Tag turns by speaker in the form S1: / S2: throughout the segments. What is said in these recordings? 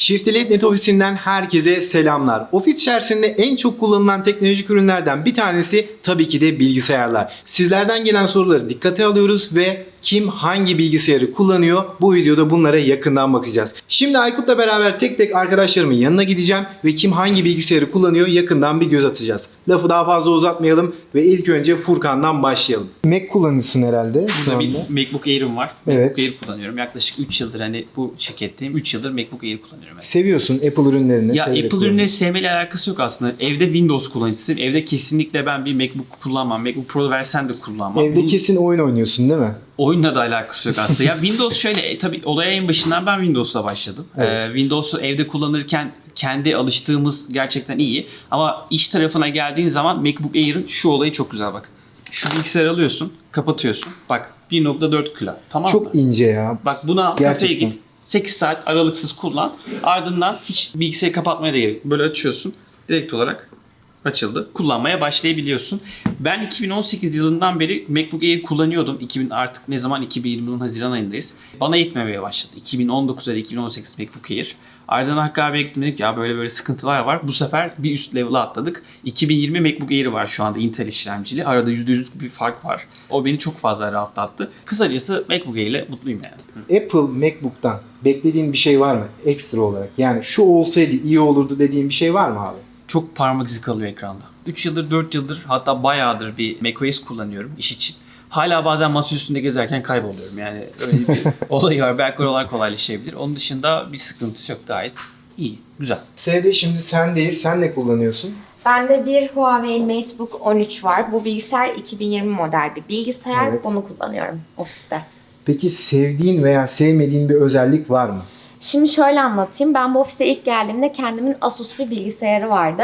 S1: Shiftly Net ofisinden herkese selamlar. Ofis içerisinde en çok kullanılan teknolojik ürünlerden bir tanesi tabii ki de bilgisayarlar. Sizlerden gelen soruları dikkate alıyoruz ve kim hangi bilgisayarı kullanıyor bu videoda bunlara yakından bakacağız. Şimdi Aykut'la beraber tek tek arkadaşlarımın yanına gideceğim ve kim hangi bilgisayarı kullanıyor yakından bir göz atacağız. Lafı daha fazla uzatmayalım ve ilk önce Furkan'dan başlayalım. Mac kullanıcısın herhalde şu
S2: Burada
S1: anda.
S2: bir MacBook Air'im var.
S1: Evet.
S2: MacBook Air kullanıyorum. Yaklaşık 3 yıldır hani bu şirketteyim. 3 yıldır MacBook Air kullanıyorum. Evet.
S1: Seviyorsun Apple ürünlerini.
S2: Ya Apple ürünleri sevmeyle alakası yok aslında. Evde Windows kullanıcısıyım. Evde kesinlikle ben bir MacBook kullanmam. MacBook Pro versen de kullanmam.
S1: Evde
S2: Bunun
S1: kesin oyun oynuyorsun değil mi?
S2: oyunla da alakası yok aslında. ya Windows şöyle e, tabii olaya en başından ben Windows'la başladım.
S1: Evet.
S2: Ee, Windows'u evde kullanırken kendi alıştığımız gerçekten iyi. Ama iş tarafına geldiğin zaman MacBook Air'ın şu olayı çok güzel bak. Şu bilgisayarı alıyorsun, kapatıyorsun. Bak 1.4 kilo. Tamam mı?
S1: Çok ince ya.
S2: Bak buna kafeye
S1: Gerçekten.
S2: git. 8 saat aralıksız kullan. Ardından hiç bilgisayarı kapatmaya da gerek. Böyle açıyorsun. Direkt olarak açıldı. Kullanmaya başlayabiliyorsun. Ben 2018 yılından beri MacBook Air kullanıyordum. 2000 artık ne zaman 2020'nin Haziran ayındayız. Bana yetmemeye başladı. 2019 ya da 2018 MacBook Air. Ardından Hakkı abiye gittim dedik ya böyle böyle sıkıntılar var. Bu sefer bir üst level'a atladık. 2020 MacBook Air var şu anda Intel işlemcili. Arada %100 bir fark var. O beni çok fazla rahatlattı. Kısacası MacBook Air ile mutluyum yani.
S1: Apple MacBook'tan beklediğin bir şey var mı ekstra olarak? Yani şu olsaydı iyi olurdu dediğin bir şey var mı abi?
S2: Çok parmak izi kalıyor ekranda. 3 yıldır 4 yıldır hatta bayağıdır bir macOS kullanıyorum iş için. Hala bazen masa üstünde gezerken kayboluyorum yani öyle bir olayı var. Belki oralar kolaylaşabilir. Onun dışında bir sıkıntısı yok gayet iyi, güzel.
S1: Sevde şimdi sendeyiz. Sen ne kullanıyorsun?
S3: Bende bir Huawei MateBook 13 var. Bu bilgisayar 2020 model bir bilgisayar.
S1: Evet.
S3: Bunu kullanıyorum ofiste.
S1: Peki sevdiğin veya sevmediğin bir özellik var mı?
S3: Şimdi şöyle anlatayım. Ben bu ofise ilk geldiğimde kendimin Asus bir bilgisayarı vardı.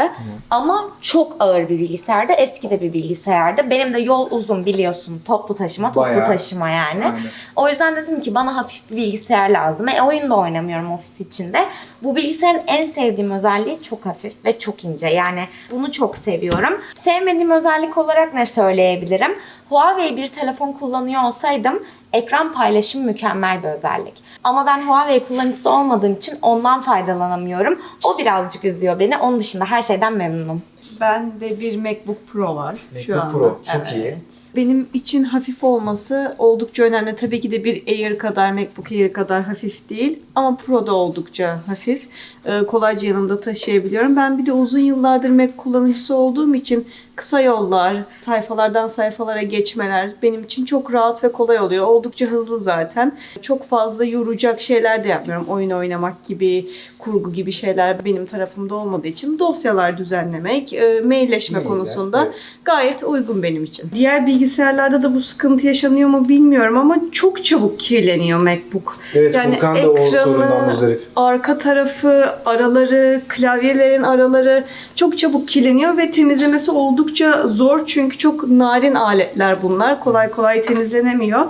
S3: Ama çok ağır bir bilgisayardı. Eski de bir bilgisayardı. Benim de yol uzun biliyorsun. Toplu taşıma, toplu
S1: Bayağı.
S3: taşıma yani.
S1: Aynen.
S3: O yüzden dedim ki bana hafif bir bilgisayar lazım. E, oyun da oynamıyorum ofis içinde. Bu bilgisayarın en sevdiğim özelliği çok hafif ve çok ince. Yani bunu çok seviyorum. Sevmediğim özellik olarak ne söyleyebilirim? Huawei bir telefon kullanıyor olsaydım ekran paylaşımı mükemmel bir özellik. Ama ben Huawei kullanıcısı olmadığım için ondan faydalanamıyorum. O birazcık üzüyor beni. Onun dışında her şeyden memnunum.
S4: Bende bir MacBook Pro var şu
S1: MacBook
S4: anda.
S1: Pro, çok iyi.
S4: Benim için hafif olması oldukça önemli. Tabii ki de bir Air kadar, MacBook Air kadar hafif değil. Ama Pro da oldukça hafif. Ee, kolayca yanımda taşıyabiliyorum. Ben bir de uzun yıllardır Mac kullanıcısı olduğum için kısa yollar, sayfalardan sayfalara geçmeler benim için çok rahat ve kolay oluyor. Oldukça hızlı zaten. Çok fazla yoracak şeyler de yapmıyorum. Oyun oynamak gibi, kurgu gibi şeyler benim tarafımda olmadığı için dosyalar düzenlemek, e, mailleşme
S1: Mailler,
S4: konusunda
S1: evet.
S4: gayet uygun benim için. Diğer bilgisayarlarda da bu sıkıntı yaşanıyor mu bilmiyorum ama çok çabuk kirleniyor MacBook.
S1: Evet
S4: Yani
S1: Furkan da o
S4: ekranı-
S1: sorundan muzdarip.
S4: Arka tarafı, araları, klavyelerin araları çok çabuk kirleniyor ve temizlemesi oldukça zor çünkü çok narin aletler bunlar. Kolay kolay temizlenemiyor.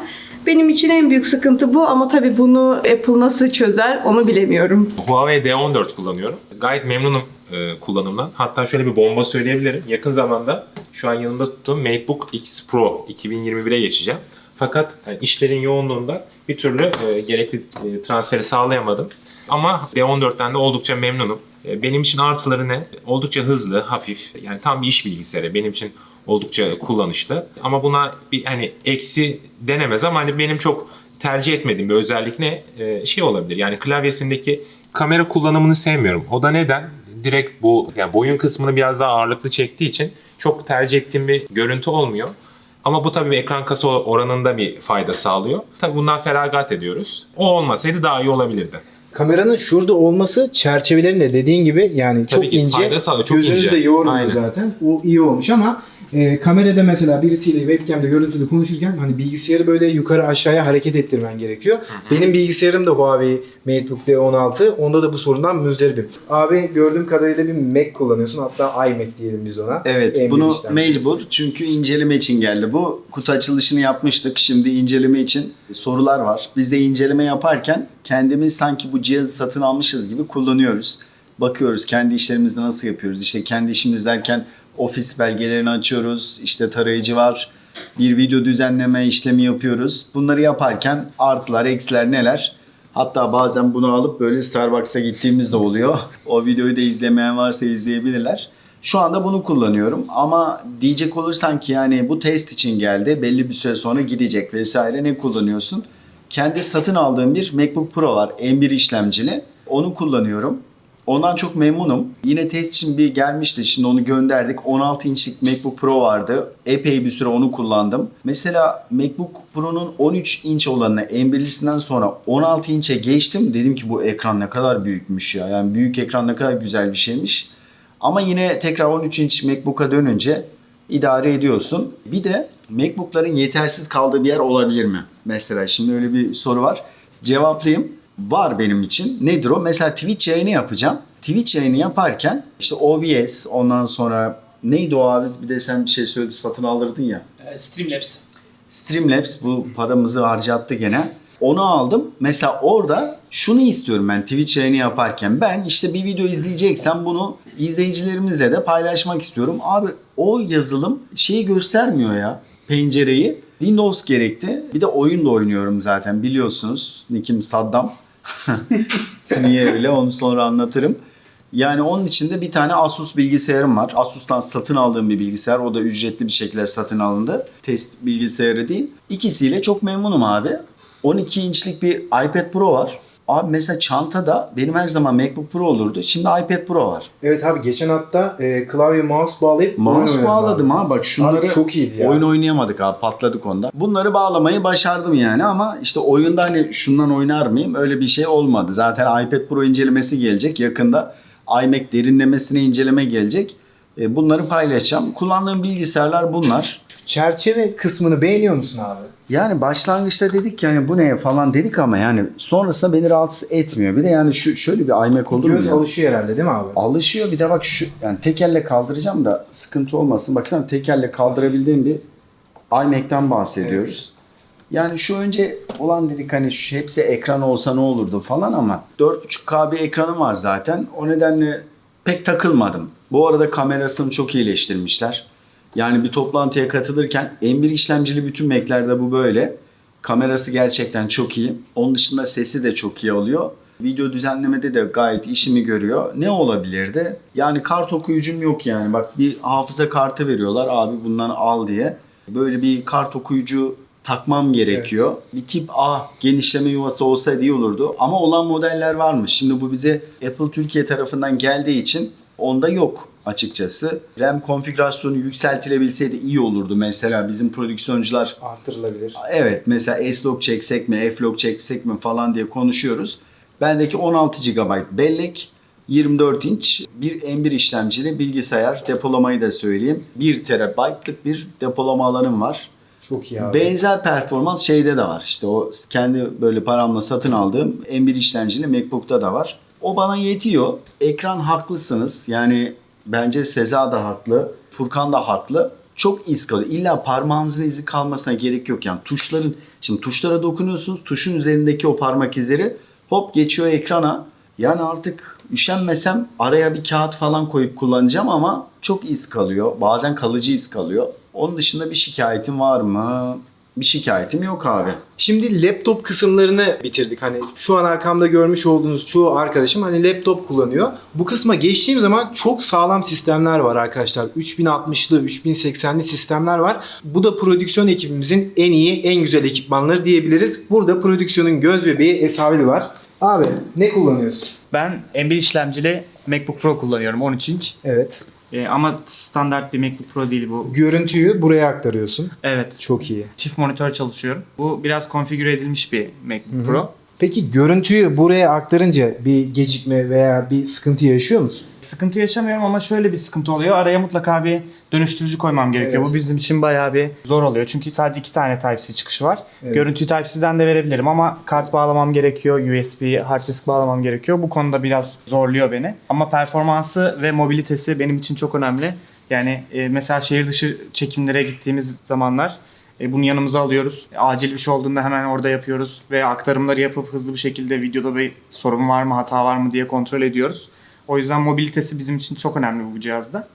S4: Benim için en büyük sıkıntı bu ama tabii bunu Apple nasıl çözer onu bilemiyorum.
S5: Huawei D14 kullanıyorum. Gayet memnunum e, kullanımdan. Hatta şöyle bir bomba söyleyebilirim. Yakın zamanda şu an yanımda tuttuğum MacBook X Pro 2021'e geçeceğim. Fakat e, işlerin yoğunluğunda bir türlü e, gerekli e, transferi sağlayamadım. Ama D14'ten de oldukça memnunum. E, benim için artıları ne? Oldukça hızlı, hafif. Yani tam bir iş bilgisayarı. Benim için oldukça kullanışlı. Ama buna bir hani eksi denemez ama hani benim çok tercih etmediğim bir özellik ne? Ee, şey olabilir. Yani klavyesindeki kamera kullanımını sevmiyorum. O da neden? Direkt bu yani boyun kısmını biraz daha ağırlıklı çektiği için çok tercih ettiğim bir görüntü olmuyor. Ama bu tabii bir ekran kasa oranında bir fayda sağlıyor. Tabii bundan feragat ediyoruz. O olmasaydı daha iyi olabilirdi.
S1: Kameranın şurada olması çerçevelerin de dediğin gibi yani
S5: Tabii
S1: çok
S5: ki
S1: ince.
S5: fayda sağlıyor, çok
S1: Gözünüz
S5: ince.
S1: de yormuyor
S5: Aynen.
S1: zaten. O iyi olmuş ama e, kamerada mesela birisiyle webcam'de görüntülü konuşurken hani bilgisayarı böyle yukarı aşağıya hareket ettirmen gerekiyor. Benim bilgisayarım da Huawei MateBook D16. Onda da bu sorundan müzdaribim. Abi gördüğüm kadarıyla bir Mac kullanıyorsun. Hatta iMac diyelim biz ona.
S6: Evet
S1: M1
S6: bunu
S1: işlemci.
S6: mecbur çünkü inceleme için geldi bu. Kutu açılışını yapmıştık. Şimdi inceleme için sorular var. Biz de inceleme yaparken kendimiz sanki bu cihazı satın almışız gibi kullanıyoruz. Bakıyoruz kendi işlerimizde nasıl yapıyoruz. İşte kendi işimiz derken ofis belgelerini açıyoruz. İşte tarayıcı var. Bir video düzenleme işlemi yapıyoruz. Bunları yaparken artılar, eksiler neler? Hatta bazen bunu alıp böyle Starbucks'a gittiğimiz de oluyor. O videoyu da izlemeyen varsa izleyebilirler. Şu anda bunu kullanıyorum ama diyecek olursan ki yani bu test için geldi belli bir süre sonra gidecek vesaire ne kullanıyorsun? Kendi satın aldığım bir MacBook Pro var M1 işlemcili. Onu kullanıyorum. Ondan çok memnunum. Yine test için bir gelmişti. Şimdi onu gönderdik. 16 inçlik MacBook Pro vardı. Epey bir süre onu kullandım. Mesela MacBook Pro'nun 13 inç olanına M1'lisinden sonra 16 inçe geçtim. Dedim ki bu ekran ne kadar büyükmüş ya. Yani büyük ekran ne kadar güzel bir şeymiş. Ama yine tekrar 13 inç MacBook'a dönünce idare ediyorsun. Bir de MacBook'ların yetersiz kaldığı bir yer olabilir mi? Mesela şimdi öyle bir soru var. Cevaplayayım. Var benim için. Nedir o? Mesela Twitch yayını yapacağım. Twitch yayını yaparken işte OBS ondan sonra neydi o abi? Bir de sen bir şey söyledi satın aldırdın ya.
S2: Streamlabs.
S6: Streamlabs bu paramızı harcattı gene. Onu aldım. Mesela orada şunu istiyorum ben Twitch yayını yaparken. Ben işte bir video izleyeceksem bunu izleyicilerimizle de paylaşmak istiyorum. Abi o yazılım şeyi göstermiyor ya pencereyi. Windows gerekti. Bir de oyun da oynuyorum zaten biliyorsunuz. Nickim Saddam. Niye öyle onu sonra anlatırım. Yani onun içinde bir tane Asus bilgisayarım var. Asus'tan satın aldığım bir bilgisayar. O da ücretli bir şekilde satın alındı. Test bilgisayarı değil. İkisiyle çok memnunum abi. 12 inçlik bir iPad Pro var. Abi mesela çantada benim her zaman MacBook Pro olurdu. Şimdi iPad Pro var.
S1: Evet abi geçen hatta e, klavye mouse bağlayıp
S6: Mouse bağladım
S1: abi.
S6: ha bak şunları
S1: Abi çok iyiydi ya.
S6: oyun oynayamadık abi patladık onda. Bunları bağlamayı başardım yani ama işte oyunda hani şundan oynar mıyım öyle bir şey olmadı. Zaten iPad Pro incelemesi gelecek yakında. iMac derinlemesine inceleme gelecek. E, Bunları paylaşacağım. Kullandığım bilgisayarlar bunlar.
S1: Çerçeve kısmını beğeniyor musun abi?
S6: Yani başlangıçta dedik yani bu ne falan dedik ama yani sonrasında beni rahatsız etmiyor. Bir de yani şu şöyle bir iMac olur mu
S1: Göz
S6: ya?
S1: alışıyor herhalde değil mi abi?
S6: Alışıyor bir de bak şu yani tek elle kaldıracağım da sıkıntı olmasın. Baksana tek elle kaldırabildiğim bir iMac'ten bahsediyoruz. Yani şu önce olan dedik hani şu hepsi ekran olsa ne olurdu falan ama 4.5K bir ekranım var zaten. O nedenle pek takılmadım. Bu arada kamerasını çok iyileştirmişler. Yani bir toplantıya katılırken M1 işlemcili bütün Mac'lerde bu böyle. Kamerası gerçekten çok iyi. Onun dışında sesi de çok iyi alıyor. Video düzenlemede de gayet işimi görüyor. Ne olabilirdi? Yani kart okuyucum yok yani. Bak bir hafıza kartı veriyorlar abi bundan al diye. Böyle bir kart okuyucu takmam gerekiyor. Bir tip A genişleme yuvası olsaydı iyi olurdu. Ama olan modeller varmış. Şimdi bu bize Apple Türkiye tarafından geldiği için onda yok açıkçası. RAM konfigürasyonu yükseltilebilseydi iyi olurdu. Mesela bizim prodüksiyoncular
S1: Artırılabilir.
S6: Evet mesela S-Log çeksek mi, F-Log çeksek mi falan diye konuşuyoruz. Bendeki 16 GB bellek, 24 inç bir M1 işlemcili bilgisayar. Depolamayı da söyleyeyim. 1 TB'lık bir depolama alanım var.
S1: Çok iyi abi.
S6: Benzer performans şeyde de var. İşte o kendi böyle paramla satın aldığım M1 işlemcili MacBook'ta da var. O bana yetiyor. Ekran haklısınız. Yani bence Seza da haklı. Furkan da haklı. Çok iz kalıyor. İlla parmağınızın izi kalmasına gerek yok. Yani tuşların, şimdi tuşlara dokunuyorsunuz. Tuşun üzerindeki o parmak izleri hop geçiyor ekrana. Yani artık üşenmesem araya bir kağıt falan koyup kullanacağım ama çok iz kalıyor. Bazen kalıcı iz kalıyor. Onun dışında bir şikayetim var mı? Bir şikayetim yok abi.
S1: Şimdi laptop kısımlarını bitirdik. Hani şu an arkamda görmüş olduğunuz çoğu arkadaşım hani laptop kullanıyor. Bu kısma geçtiğim zaman çok sağlam sistemler var arkadaşlar. 3060'lı, 3080'li sistemler var. Bu da prodüksiyon ekibimizin en iyi, en güzel ekipmanları diyebiliriz. Burada prodüksiyonun göz bebeği Esabil var. Abi ne kullanıyorsun?
S7: Ben M1 işlemcili MacBook Pro kullanıyorum 13 inç.
S1: Evet.
S7: Ee, ama standart bir MacBook Pro değil bu.
S1: Görüntüyü buraya aktarıyorsun.
S7: Evet.
S1: Çok iyi.
S7: Çift monitör çalışıyorum. Bu biraz konfigüre edilmiş bir MacBook Pro.
S1: Peki görüntüyü buraya aktarınca bir gecikme veya bir sıkıntı yaşıyor musun?
S7: Sıkıntı yaşamıyorum ama şöyle bir sıkıntı oluyor. Araya mutlaka bir dönüştürücü koymam gerekiyor.
S1: Evet.
S7: Bu bizim için bayağı bir zor oluyor. Çünkü sadece iki tane Type-C çıkışı var.
S1: Evet.
S7: Görüntüyü Type-C'den de verebilirim ama kart bağlamam gerekiyor. USB, hard disk bağlamam gerekiyor. Bu konuda biraz zorluyor beni. Ama performansı ve mobilitesi benim için çok önemli. Yani e, mesela şehir dışı çekimlere gittiğimiz zamanlar e, bunu yanımıza alıyoruz. Acil bir şey olduğunda hemen orada yapıyoruz ve aktarımları yapıp hızlı bir şekilde videoda bir sorun var mı, hata var mı diye kontrol ediyoruz. O yüzden mobilitesi bizim için çok önemli bu cihazda.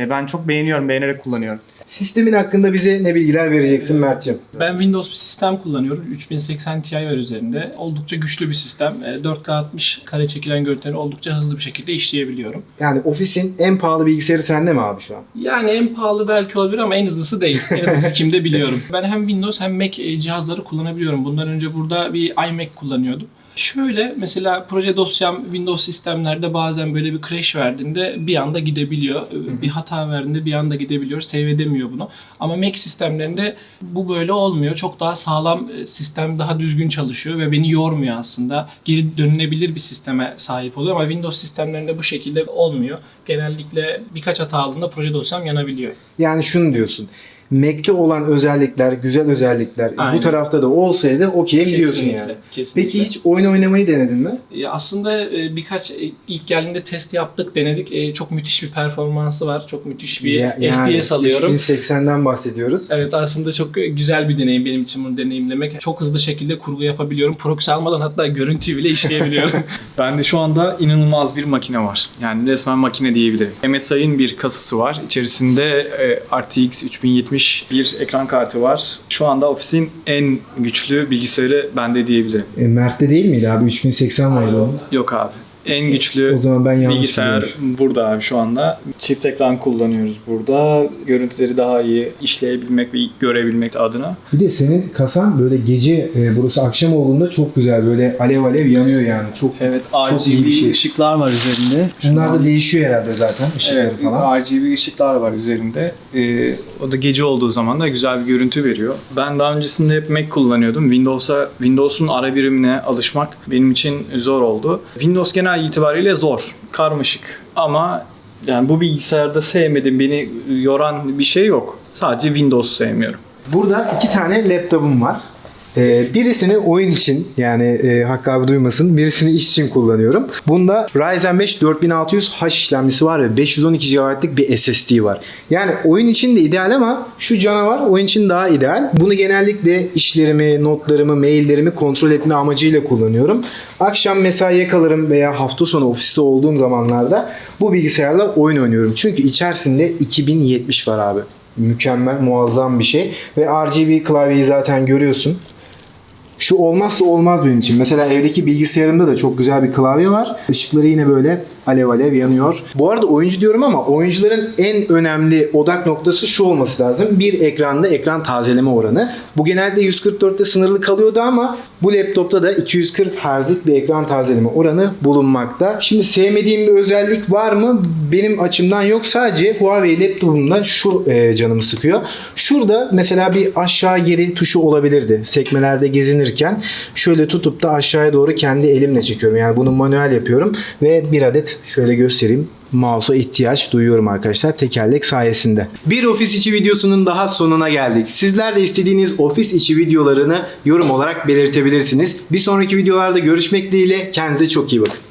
S7: E, ben çok beğeniyorum, beğenerek kullanıyorum.
S1: Sistemin hakkında bize ne bilgiler vereceksin Mert'ciğim?
S8: Ben Windows bir sistem kullanıyorum. 3080 Ti var üzerinde. Oldukça güçlü bir sistem. E, 4K 60 kare çekilen görüntüleri oldukça hızlı bir şekilde işleyebiliyorum.
S1: Yani ofisin en pahalı bilgisayarı sende mi abi şu an?
S8: Yani en pahalı belki olabilir ama en hızlısı değil. En hızlısı kimde biliyorum. Ben hem Windows hem Mac e, cihazları kullanabiliyorum. Bundan önce burada bir iMac kullanıyordum. Şöyle mesela proje dosyam Windows sistemlerde bazen böyle bir crash verdiğinde bir anda gidebiliyor. Bir hata verdiğinde bir anda gidebiliyor. Save edemiyor bunu. Ama Mac sistemlerinde bu böyle olmuyor. Çok daha sağlam e, sistem daha düzgün çalışıyor ve beni yormuyor aslında. Geri dönülebilir bir sisteme sahip oluyor ama Windows sistemlerinde bu şekilde olmuyor. Genellikle birkaç hata aldığında proje dosyam yanabiliyor.
S1: Yani şunu diyorsun. Mac'te olan özellikler, güzel özellikler bu
S8: Aynen.
S1: tarafta da olsaydı okeyim diyorsun
S8: Kesinlikle,
S1: yani.
S8: kesinlikle.
S1: Peki hiç oyun oynamayı denedin mi?
S8: E, Aslında e, birkaç e, ilk geldiğinde test yaptık, denedik. E, Çok müthiş bir performansı var. Çok müthiş bir
S1: Ya- yani
S8: FPS alıyorum.
S1: 3080'den bahsediyoruz.
S8: Evet aslında çok güzel bir deneyim benim için bunu deneyimlemek. Çok hızlı şekilde kurgu yapabiliyorum. Proxy almadan hatta görüntüyü bile işleyebiliyorum.
S9: Bende şu anda inanılmaz bir makine var. Yani resmen makine diyebilirim. MSI'ın bir kasası var. İçerisinde e, RTX 3070 bir ekran kartı var. Şu anda ofisin en güçlü bilgisayarı bende diyebilirim.
S1: E, Mert'te değil miydi abi? 3080 vardı onun.
S9: Yok abi. En güçlü
S1: O zaman ben
S9: bilgisayar
S1: biliyormuşum.
S9: burada abi şu anda. Çift ekran kullanıyoruz burada. Görüntüleri daha iyi işleyebilmek ve görebilmek adına.
S1: Bir de senin kasan böyle gece e, burası akşam olduğunda çok güzel böyle alev alev yanıyor yani. Çok
S9: Evet
S1: Çok iyi bir
S9: RGB
S1: şey.
S9: ışıklar var üzerinde.
S1: Bunlar da değişiyor herhalde zaten ışıkları
S9: Evet,
S1: falan.
S9: RGB ışıklar var üzerinde. Ee, o da gece olduğu zaman da güzel bir görüntü veriyor. Ben daha öncesinde hep Mac kullanıyordum. Windows'a Windows'un ara birimine alışmak benim için zor oldu. Windows genel itibariyle zor, karmaşık ama yani bu bilgisayarda sevmediğim, beni yoran bir şey yok. Sadece Windows sevmiyorum.
S1: Burada iki tane laptopum var. Ee, birisini oyun için yani e, Hakkı abi duymasın birisini iş için kullanıyorum. Bunda Ryzen 5 4600H işlemcisi var ve 512 GB'lık bir SSD var. Yani oyun için de ideal ama şu canavar oyun için daha ideal. Bunu genellikle işlerimi, notlarımı, maillerimi kontrol etme amacıyla kullanıyorum. Akşam mesaiye kalırım veya hafta sonu ofiste olduğum zamanlarda bu bilgisayarla oyun oynuyorum. Çünkü içerisinde 2070 var abi. Mükemmel, muazzam bir şey. Ve RGB klavyeyi zaten görüyorsun. Şu olmazsa olmaz benim için. Mesela evdeki bilgisayarımda da çok güzel bir klavye var. Işıkları yine böyle alev alev yanıyor. Bu arada oyuncu diyorum ama oyuncuların en önemli odak noktası şu olması lazım. Bir ekranda ekran tazeleme oranı. Bu genelde 144'te sınırlı kalıyordu ama bu laptopta da 240 Hz'lik bir ekran tazeleme oranı bulunmakta. Şimdi sevmediğim bir özellik var mı? Benim açımdan yok. Sadece Huawei laptopumda şu e, canımı sıkıyor. Şurada mesela bir aşağı geri tuşu olabilirdi. Sekmelerde gezinirken şöyle tutup da aşağıya doğru kendi elimle çekiyorum. Yani bunu manuel yapıyorum ve bir adet şöyle göstereyim mouse'a ihtiyaç duyuyorum arkadaşlar tekerlek sayesinde. Bir ofis içi videosunun daha sonuna geldik. Sizler de istediğiniz ofis içi videolarını yorum olarak belirtebilirsiniz. Bir sonraki videolarda görüşmek dileğiyle kendinize çok iyi bakın.